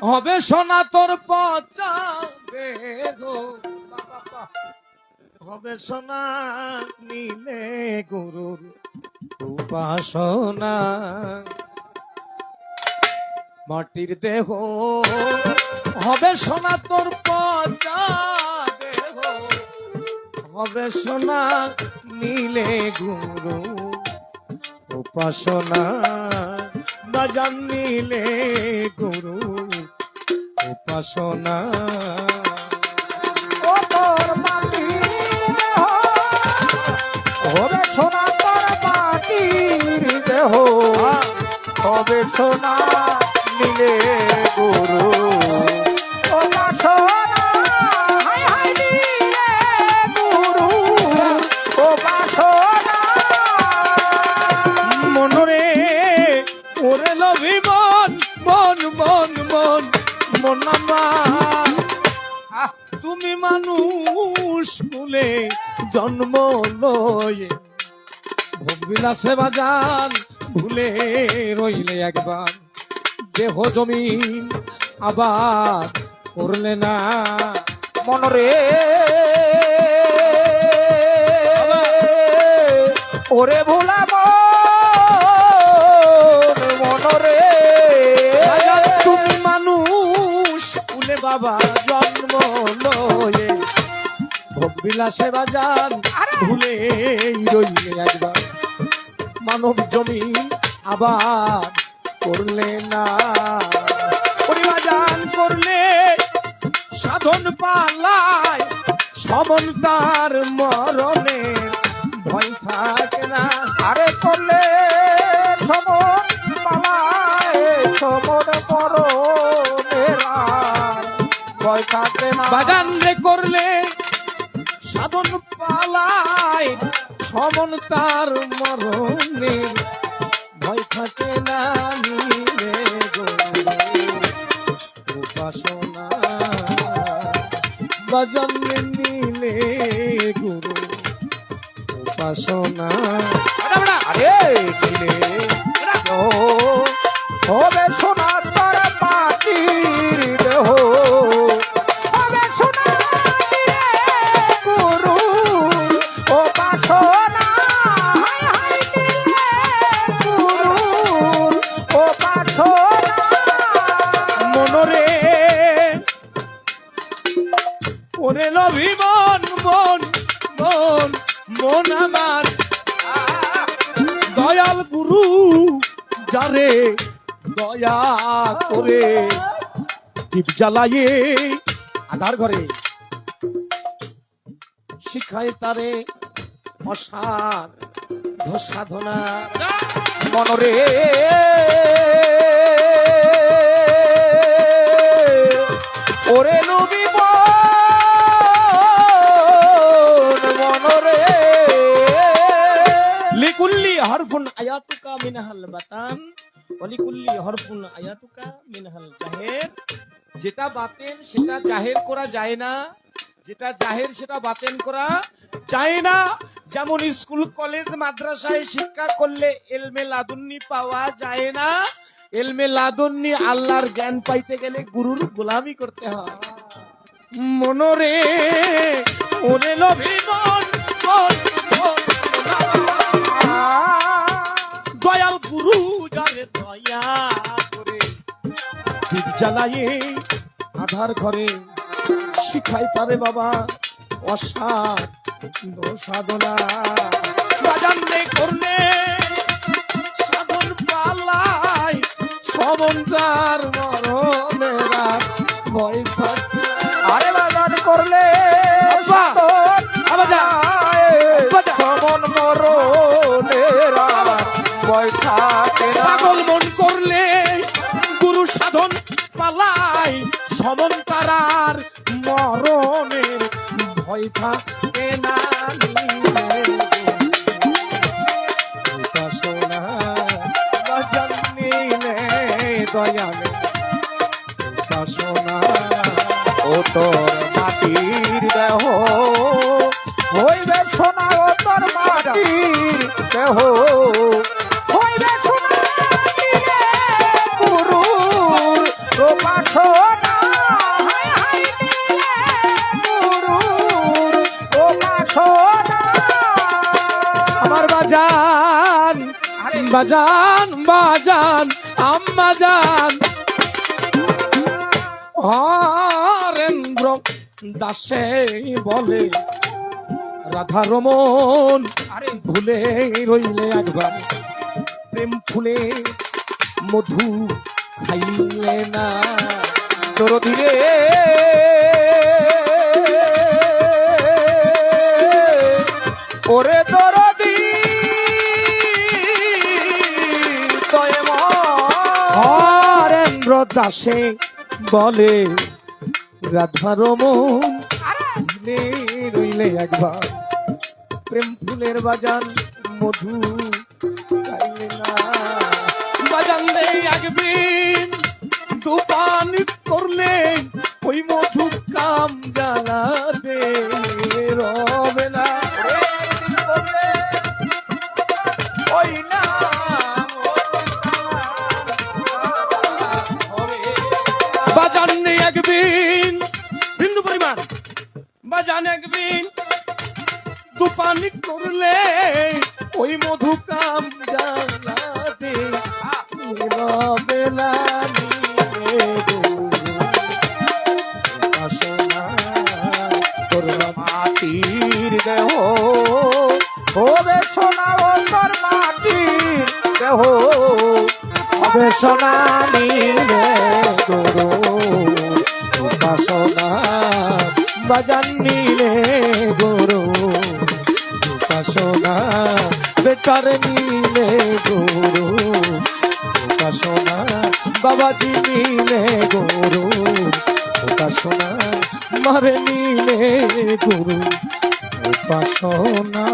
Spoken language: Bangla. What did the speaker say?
হবে সোনা তোর পচা দেহ হবে সোনা নিলে গুরুর উপাসনা। মাটির দেহ। হবে সোনা তোর পচা দেহ। হবে সোনা নীলে গুরু উপাসনা বাজান জানিলে গুরু উপাসনা। ও তোর মাটির হবে সোনা তোর মাটির দেহ। হবে সোনা মানুষ জন্ম লয়ে। ভোগবিলাসে বাজান ভুলে রইলে একবার। দেহ জমিন আবার করলে না। মনরে ওরে ভোলা মন মনরে। তুমি মানুষ বাবা জন্ম লয়ে। ভোগবিলাসে বাজান, ভুলে রইলে একবার। মানব জমিন আবার করলে না। পরিবাজান করলে, সাধন পালায়, সমন তার মরণে ভয় থাকে না। আরে করলে সমন পালায়, সমন করো মেরা ভয় থাকে না। বাজান করলে সাধন পালায় সমন তার মরণে। ভয় থাকে না উপাসনা গুরু। উপাসনা আরে গুরু যারে দয়া করে দীপ জ্বালায়ে আধার ঘরে শিখায় তারে অসার সাধনা মনরে। ওরে নবী হরফুন আয়াতুকা মিনহাল বাতান, অলিকুল্লি হরফুন আয়াতুকা মিনহাল জাহের। যেটা বাতেন, সেটা জাহের করা যায় না। যেটা জাহের, সেটা বাতেন করা যায় না। যেমন স্কুল, কলেজ, মাদ্রাসায় শিক্ষা করলে এলমে লাদুন্নি পাওয়া যায় না। এলমে লাদুন্নি আল্লাহর জ্ঞান পাইতে গেলে গুরুর গোলামি করতে হয়। মনরে ওরে লভি জ্বালায়ে আধার ঘরে শিখাই তারে বাবা অসার সাধনা। বাজান রে করলে সাধন পালাই সমন্তার মরণেরা ভয় থাকে। আরে বাজার করলে মরণেরা ভয় থাকে পাগল মন করলে গুরু সাধন পালাই। সমন তারার মরণের ভয় থাকে না ও তোর মাটির দেহ। হইবে সোনা ও তোর মাটির দেহ। বাজান বাজান, আম্মা জান হরেন্দ্র দাসে বলে, রাধা রমন, আরে ভুলে রইলে একবার। প্রেম ফুলে মধু খাইলে না। দরদি রে ওরে দাসে বলে রাধা রমন রইলে একবার প্রেম ফুলের বাজান মধু না। বাজান একদিন করলে ওই মধু কাম জ্বালা দে রবে বাজান একদিন দুপানি করলে ওই মধু কাম মাটির দেহ, হবে সোনা অন্তর মাটির দেহ, হবে সোনা নীলে উপাসনা বাবাজি নিলে গুরু উপাসনা মারে নিলে গুরু উপাসনা